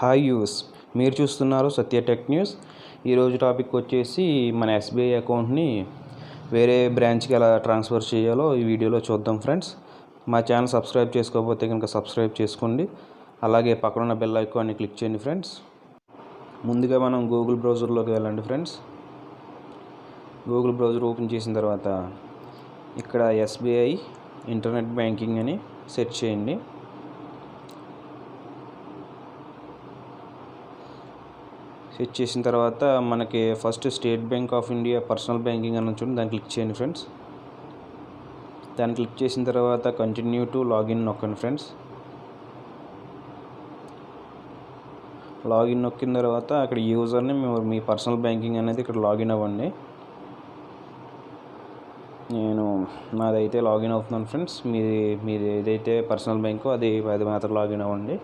Hi use మీరు చూస్తున్నారు Satya tech news. ఈరోజు టాపిక్ వచ్చేసి మన ఎస్బీఐ అకౌంట్ని వేరే బ్రాంచ్కి ఎలా ట్రాన్స్ఫర్ చేయాలో ఈ వీడియోలో చూద్దాం ఫ్రెండ్స్. మా ఛానల్ సబ్స్క్రైబ్ చేసుకోకపోతే కనుక సబ్స్క్రైబ్ చేసుకోండి. అలాగే పక్కన బెల్ ఐకాన్ని క్లిక్ చేయండి ఫ్రెండ్స్. ముందుగా మనం గూగుల్ బ్రౌజర్లోకి వెళ్ళండి ఫ్రెండ్స్. గూగుల్ బ్రౌజర్ ఓపెన్ చేసిన తర్వాత ఇక్కడ ఎస్బీఐ ఇంటర్నెట్ బ్యాంకింగ్ అని సెర్చ్ చేయండి. సెట్ చేసిన తర్వాత మనకి first state bank of India personal banking అని చూడండి దాన్ని క్లిక్ చేయండి ఫ్రెండ్స్ దాన్ని క్లిక్ చేసిన తర్వాత కంటిన్యూ టు లాగిన్ నొక్కండి ఫ్రెండ్స్ లాగిన్ నొక్కిన తర్వాత అక్కడ యూజర్ని మేము మీ పర్సనల్ బ్యాంకింగ్ అనేది ఇక్కడ లాగిన్ అవ్వండి. నేను నాదైతే లాగిన్ అవుతున్నాను ఫ్రెండ్స్ మీది మీది ఏదైతే పర్సనల్ బ్యాంకో అది అది మాత్రం లాగిన్ అవ్వండి.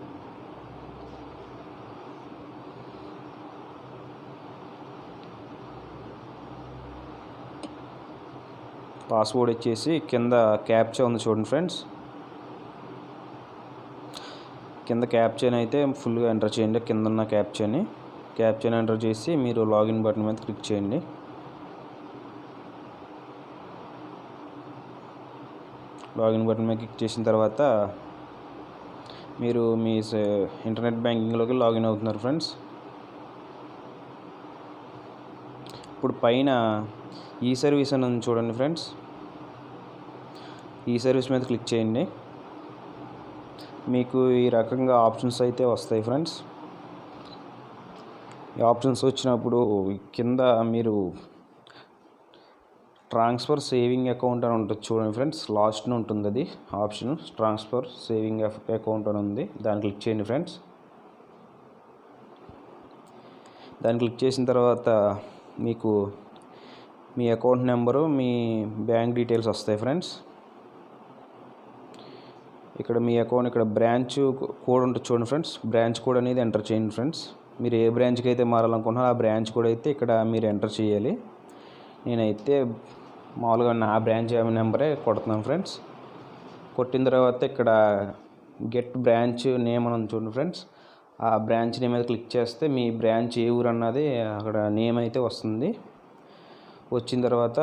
పాస్వర్డ్ వచ్చేసి కింద క్యాప్చా ఉంది చూడండి ఫ్రెండ్స్ కింద క్యాప్చాని అయితే ఫుల్గా ఎంటర్ చేయండి. కింద ఉన్న క్యాప్చని క్యాప్చాని ఎంటర్ చేసి మీరు లాగిన్ బటన్ మీద క్లిక్ చేయండి. లాగిన్ బటన్ మీద క్లిక్ చేసిన తర్వాత మీరు మీ ఇంటర్నెట్ బ్యాంకింగ్లోకి లాగిన్ అవుతున్నారు ఫ్రెండ్స్ ఇప్పుడు పైన ఈ సర్వీస్ అని ఉంది చూడండి ఫ్రెండ్స్. ఈ సర్వీస్ మీద క్లిక్ చేయండి. మీకు ఈ రకంగా ఆప్షన్స్ అయితే వస్తాయి ఫ్రెండ్స్. ఈ ఆప్షన్స్ వచ్చినప్పుడు కింద మీరు ట్రాన్స్ఫర్ సేవింగ్ అకౌంట్ అని ఉంటుంది చూడండి ఫ్రెండ్స్. లాస్ట్ని ఉంటుంది అది ఆప్షన్. ట్రాన్స్ఫర్ సేవింగ్ అకౌంట్ అని ఉంది. దాన్ని క్లిక్ చేయండి ఫ్రెండ్స్. దాన్ని క్లిక్ చేసిన తర్వాత మీకు మీ అకౌంట్ నెంబరు మీ బ్యాంక్ డీటెయిల్స్ వస్తాయి ఫ్రెండ్స్. ఇక్కడ మీ అకౌంట్ ఇక్కడ బ్రాంచ్ కోడ్ ఉంటుంది చూడండి ఫ్రెండ్స్. బ్రాంచ్ కోడ్ అనేది ఎంటర్ చేయండి ఫ్రెండ్స్. మీరు ఏ బ్రాంచ్కి అయితే మారాలనుకుంటున్నారో ఆ బ్రాంచ్ కోడ్ అయితే ఇక్కడ మీరు ఎంటర్ చేయాలి. నేనైతే మామూలుగా నా బ్రాంచ్ నెంబరే కొడుతున్నాను ఫ్రెండ్స్. కొట్టిన తర్వాత ఇక్కడ గెట్ బ్రాంచ్ నేమ్ అని ఉంది చూడండి ఫ్రెండ్స్. ఆ బ్రాంచ్ నేమ్ మీద క్లిక్ చేస్తే మీ బ్రాంచ్ ఏ ఊరు అన్నది అక్కడ నేమ్ అయితే వస్తుంది. వచ్చిన తర్వాత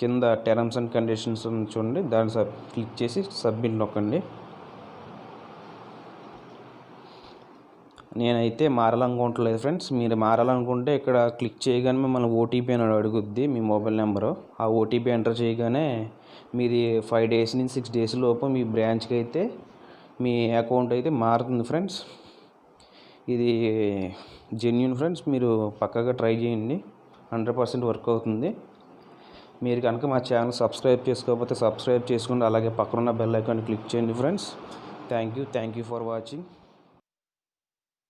కింద టర్మ్స్ అండ్ కండిషన్స్ చూడండి. దాన్ని సబ్ క్లిక్ చేసి సబ్మిట్ నొక్కండి. నేనైతే మారాలనుకోవట్లేదు ఫ్రెండ్స్. మీరు మారాలనుకుంటే ఇక్కడ క్లిక్ చేయగానే మిమ్మల్ని ఓటీపీ అని అడుగుద్ది మీ మొబైల్ నెంబరు. ఆ ఓటీపీ ఎంటర్ చేయగానే మీది ఫైవ్ డేస్ నుంచి సిక్స్ డేస్ లోపు మీ బ్రాంచ్కి అయితే మీ అకౌంట్ అయితే మారుతుంది ఫ్రెండ్స్. ఇది జెన్యున్ ఫ్రెండ్స్ మీరు పక్కగా ట్రై చేయండి. హండ్రెడ్ పర్సెంట్ వర్క్ అవుతుంది. మీరు కనుక మా ఛానల్ సబ్స్క్రైబ్ చేసుకోకపోతే సబ్స్క్రైబ్ చేసుకోండి. అలాగే పక్కనున్న బెల్ ఐకాన్ క్లిక్ చేయండి friends thank you thank you for watching